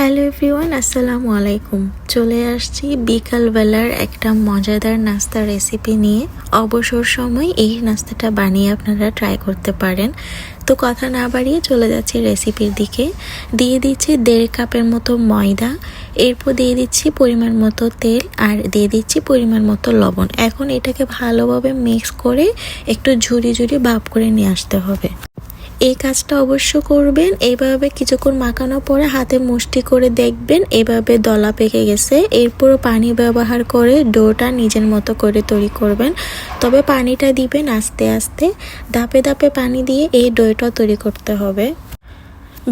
Hello everyone, আসসালামু আলাইকুম। চলে আসছি বিকালবেলার একটা মজাদার নাস্তা রেসিপি নিয়ে। অবসর সময় এই নাস্তাটা বানিয়ে আপনারা ট্রাই করতে পারেন। তো কথা না বাড়িয়ে চলে যাচ্ছি রেসিপির দিকে। দিয়ে দিচ্ছি দেড় কাপের মতো ময়দা, এরপর দিয়ে দিচ্ছি পরিমাণ মতো তেল আর দিয়ে দিচ্ছি পরিমাণ মতো লবণ। এখন এটাকে ভালোভাবে মিক্স করে একটু ঝুরি ঝুরি ভাপ করে নিয়ে আসতে হবে। এই কাজটা অবশ্য করবেন। এইভাবে কিছুক্ষণ মাখানোর পরে হাতে মুষ্টি করে দেখবেন, এভাবে দলা পেকে গেছে। এরপর পানি ব্যবহার করে ডোটা নিজের মতো করে তৈরি করবেন। তবে পানিটা দিবেন আস্তে আস্তে। ধাপে ধাপে পানি দিয়ে এই ডোটা তৈরি করতে হবে।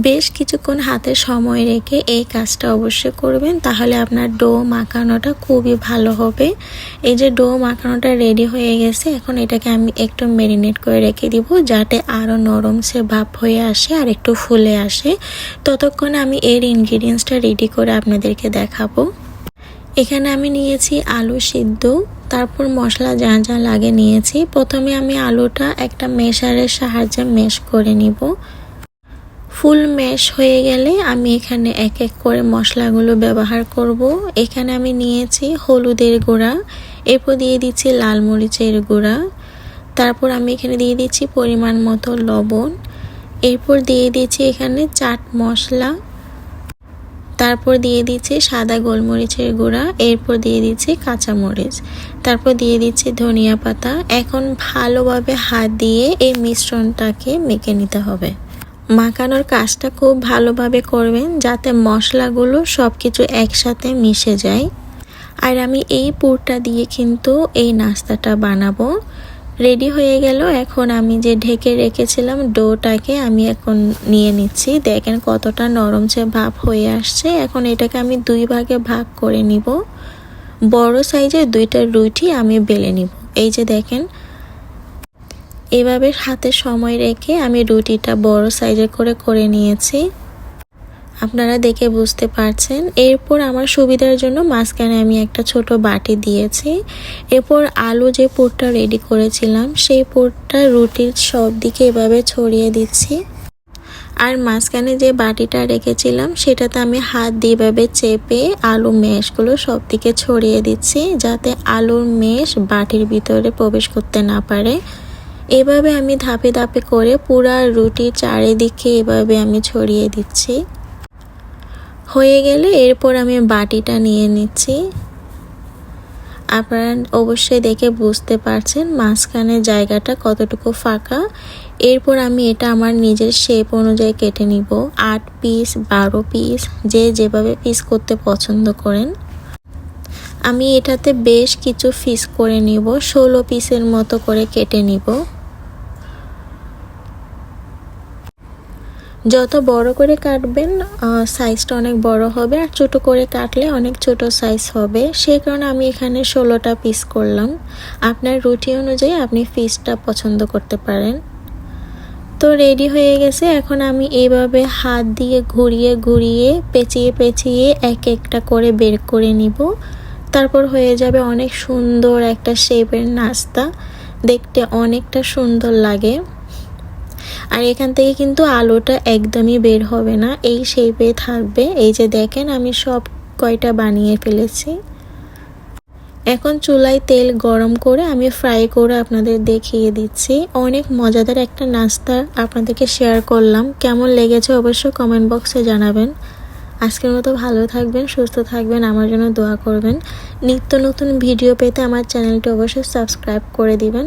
বেশ কিছুক্ষণ হাতে সময় রেখে এই কাজটা অবশ্যই করবেন, তাহলে আপনার ডো মাখানোটা খুবই ভালো হবে। এই যে ডো মাখানোটা রেডি হয়ে গেছে, এখন এটাকে আমি একটু ম্যারিনেট করে রেখে দিব, যাতে আরও নরম সে ভাপ হয়ে আসে আর একটু ফুলে আসে। ততক্ষণে আমি এর ইনগ্রিডিয়েন্টসটা রেডি করে আপনাদেরকে দেখাবো। এখানে আমি নিয়েছি আলু সিদ্ধ, তারপর মশলা যা যা লাগে নিয়েছি। প্রথমে আমি আলুটা একটা মেশারের সাহায্যে মেশ করে নিব। ফুল ম্যাশ হয়ে গেলে আমি এখানে এক এক করে মশলাগুলো ব্যবহার করব। এখানে আমি নিয়েছি হলুদের গুঁড়া, এরপর দিয়ে দিচ্ছি লাল মরিচের গুঁড়া, তারপর আমি এখানে দিয়ে দিচ্ছি পরিমাণ মতো লবণ, এরপর দিয়ে দিচ্ছি এখানে চাট মশলা, তারপর দিয়ে দিচ্ছি সাদা গোলমরিচের গুঁড়া, এরপর দিয়ে দিচ্ছি কাঁচামরিচ, তারপর দিয়ে দিচ্ছি ধনিয়া পাতা। এখন ভালোভাবে হাত দিয়ে এই মিশ্রণটাকে মেখে নিতে হবে। মাখানোর কাজটা খুব ভালোভাবে করবেন যাতে মশলাগুলো সব কিছু একসাথে মিশে যায়। আর আমি এই পুরটা দিয়ে কিন্তু এই নাস্তাটা বানাবো। রেডি হয়ে গেল। এখন আমি যে ঢেকে রেখেছিলাম ডোটাকে আমি এখন নিয়ে নিচ্ছি। দেখেন কতটা নরম সে ভাব হয়ে আসছে। এখন এটাকে আমি দুই ভাগে ভাগ করে নিব। বড় সাইজের দুইটা রুটি আমি বেলে নিব। এই যে দেখেন এভাবে হাতে সময় রেখে আমি রুটিটা বড় সাইজে করে করে নিয়েছি। আপনারা দেখে বুঝতে পারছেন। এরপর আমার সুবিধার জন্য মাঝখানে আমি একটা ছোট বাটি দিয়েছি। এরপর আলু যে পুরটা রেডি করেছিলাম, সেই পুরটা রুটির সব দিকে এভাবে ছড়িয়ে দিচ্ছি। আর মাঝখানে যে বাটিটা রেখেছিলাম, সেটাতে আমি হাত দিয়ে এভাবে চেপে আলু মেশগুলো সব দিকে ছড়িয়ে দিচ্ছি, যাতে আলুর মেশ বাটির ভিতরে প্রবেশ করতে না পারে। এভাবে আমি ধাপে ধাপে করে পুরা রুটি চারিদিকে এভাবে আমি ছড়িয়ে দিচ্ছি। হয়ে গেলে এরপর আমি বাটিটা নিয়ে নিচ্ছি। আপনারা অবশ্যই দেখে বুঝতে পারছেন মাঝখানে জায়গাটা কতটুকু ফাঁকা। এরপর আমি এটা আমার নিজের শেপ অনুযায়ী কেটে নিব। আট পিস বারো পিস যে যেভাবে পিস করতে পছন্দ করেন। আমি এটাতে বেশ কিছু ফিস করে নিব। ষোলো পিসের মতো করে কেটে নিব। যত বড় করে কাটবেন সাইজটা অনেক বড় হবে আর ছোট করে কাটলে অনেক ছোট সাইজ হবে। সেই কারণে আমি এখানে ষোলোটা পিস করলাম। আপনার রুটি অনুযায়ী আপনি পিসটা পছন্দ করতে পারেন। তো রেডি হয়ে গেছে। এখন আমি এইভাবে হাত দিয়ে ঘুরিয়ে ঘুরিয়ে, পেঁচিয়ে পেঁচিয়ে এক একটা করে বের করে নিব। তারপর হয়ে যাবে অনেক সুন্দর একটা শেপের নাস্তা। দেখতে অনেকটা সুন্দর লাগে। আর এখান থেকে কিন্তু আলোটা একদমই বের হবে না। এই শেপে থাকবে। এই যে দেখেন, আমি সব কয়টা বানিয়ে ফেলেছি। এখন চুলায় তেল গরম করে আমি ফ্রাই করে আপনাদের দেখিয়ে দিচ্ছি। অনেক মজাদার একটা নাস্তা আপনাদেরকে শেয়ার করলাম। কেমন লেগেছে অবশ্যই কমেন্ট বক্সে জানাবেন। আজকের মতো ভালো থাকবেন, সুস্থ থাকবেন, আমার জন্য দোয়া করবেন। নিত্য নতুন ভিডিও পেতে আমার চ্যানেলটি অবশ্যই সাবস্ক্রাইব করে দিবেন।